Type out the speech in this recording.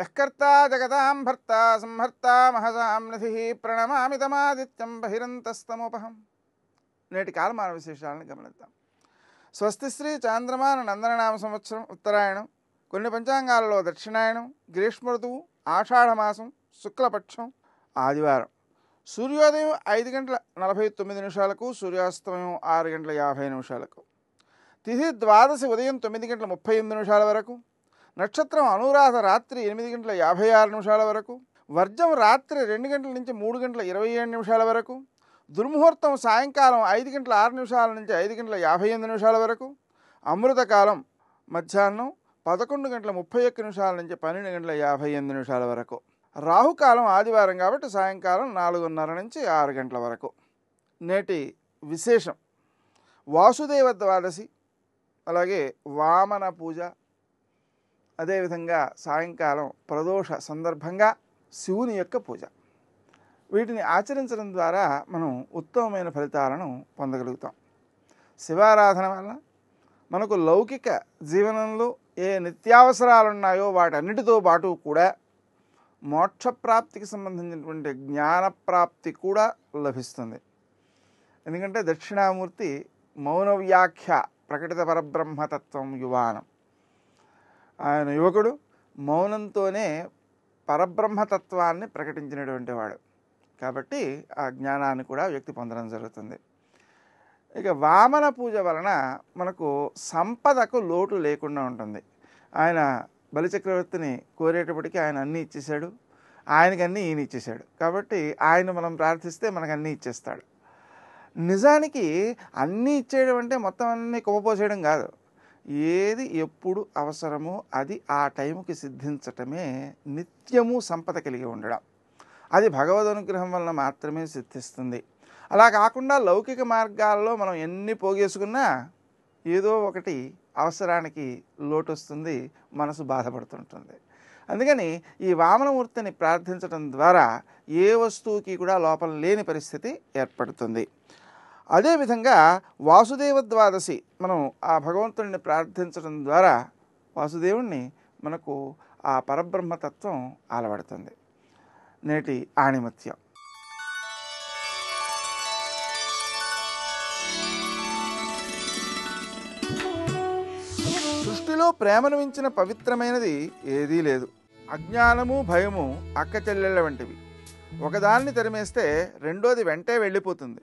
యఃకర్త జగదాం భర్త సంహర్త మహజాం నిధి ప్రణమామి తమాదిత్యం బహిరంతస్తమోపహం నేటి కాలమాన విశేషాలను గమనిద్దాం. స్వస్తి శ్రీ చాంద్రమాన నందననామ సంవత్సరం ఉత్తరాయణం కొన్ని పంచాంగాలలో దక్షిణాయనం గ్రీష్మ ఋతువు ఆషాఢమాసం శుక్లపక్షం ఆదివారం. సూర్యోదయం ఐదు గంటల నలభై తొమ్మిది నిమిషాలకు సూర్యాస్తమయం ఆరు గంటల యాభై నిమిషాలకు. తిథి ద్వాదశి ఉదయం తొమ్మిది గంటల ముప్పై ఎనిమిది నిమిషాల వరకు నక్షత్రం అనురాధ రాత్రి ఎనిమిది గంటల యాభై ఆరు నిమిషాల వరకు వర్జం రాత్రి రెండు గంటల నుంచి మూడు గంటల ఇరవై ఏడు నిమిషాల వరకు దుర్ముహూర్తం సాయంకాలం ఐదు గంటల ఆరు నిమిషాల నుంచి ఐదు గంటల యాభై ఎనిమిది నిమిషాల వరకు అమృతకాలం మధ్యాహ్నం పదకొండు గంటల ముప్పై ఒక్క నిమిషాల నుంచి పన్నెండు గంటల యాభై ఎనిమిది నిమిషాల వరకు రాహుకాలం ఆదివారం కాబట్టి సాయంకాలం నాలుగున్నర నుంచి ఆరు గంటల వరకు. నేటి విశేషం వాసుదేవ ద్వాదశి అలాగే వామన పూజ అదేవిధంగా సాయంకాలం ప్రదోష సందర్భంగా శివుని యొక్క పూజ. వీటిని ఆచరించడం ద్వారా మనం ఉత్తమమైన ఫలితాలను పొందగలుగుతాం. శివారాధన వలన మనకు లౌకిక జీవనంలో ఏ నిత్యావసరాలు ఉన్నాయో వాటన్నిటితో పాటు కూడా మోక్షప్రాప్తికి సంబంధించినటువంటి జ్ఞానప్రాప్తి కూడా లభిస్తుంది. ఎందుకంటే దక్షిణామూర్తి మౌన వ్యాఖ్య ప్రకటిత పరబ్రహ్మతత్వం యువానం. ఆయన యువకుడు మౌనంతోనే పరబ్రహ్మతత్వాన్ని ప్రకటించినటువంటి వాడు. కాబట్టి ఆ జ్ఞానాన్ని కూడా వ్యక్తి పొందడం జరుగుతుంది. ఇక వామన పూజ వలన మనకు సంపదకు లోటు లేకుండా ఉంటుంది. ఆయన బలిచక్రవర్తిని కోరేటప్పటికీ ఆయన అన్నీ ఇచ్చేశాడు. ఆయనకి అన్నీ ఈయన ఇచ్చేశాడు. కాబట్టి ఆయన మనం ప్రార్థిస్తే మనకు అన్నీ ఇచ్చేస్తాడు. నిజానికి అన్నీ ఇచ్చేయడం అంటే మొత్తం అన్నీ కుప్పపోసేయడం కాదు. ఏది ఎప్పుడు అవసరమో అది ఆ టైంకి సిద్ధించటమే నిత్యము సంపద కలిగి ఉండడం. అది భగవద్ అనుగ్రహం వలన మాత్రమే సిద్ధిస్తుంది. అలా కాకుండా లౌకిక మార్గాల్లో మనం ఎన్ని పోగేసుకున్నా ఏదో ఒకటి అవసరానికి లోటు వస్తుంది మనసు బాధపడుతుంటుంది. అందుకని ఈ వామనమూర్తిని ప్రార్థించడం ద్వారా ఏ వస్తువుకి కూడా లోపం లేని పరిస్థితి ఏర్పడుతుంది. అదేవిధంగా వాసుదేవ ద్వాదశి మనం ఆ భగవంతుడిని ప్రార్థించడం ద్వారా వాసుదేవుణ్ణి మనకు ఆ పరబ్రహ్మతత్వం ఆలబడుతుంది. నేటి ఆణిమత్యం. సృష్టిలో ప్రేమను మించిన పవిత్రమైనది ఏదీ లేదు. అజ్ఞానము భయము అక్క చెల్లెళ్ళ వంటివి. ఒకదాన్ని తరిమేస్తే రెండోది వెంటే వెళ్ళిపోతుంది.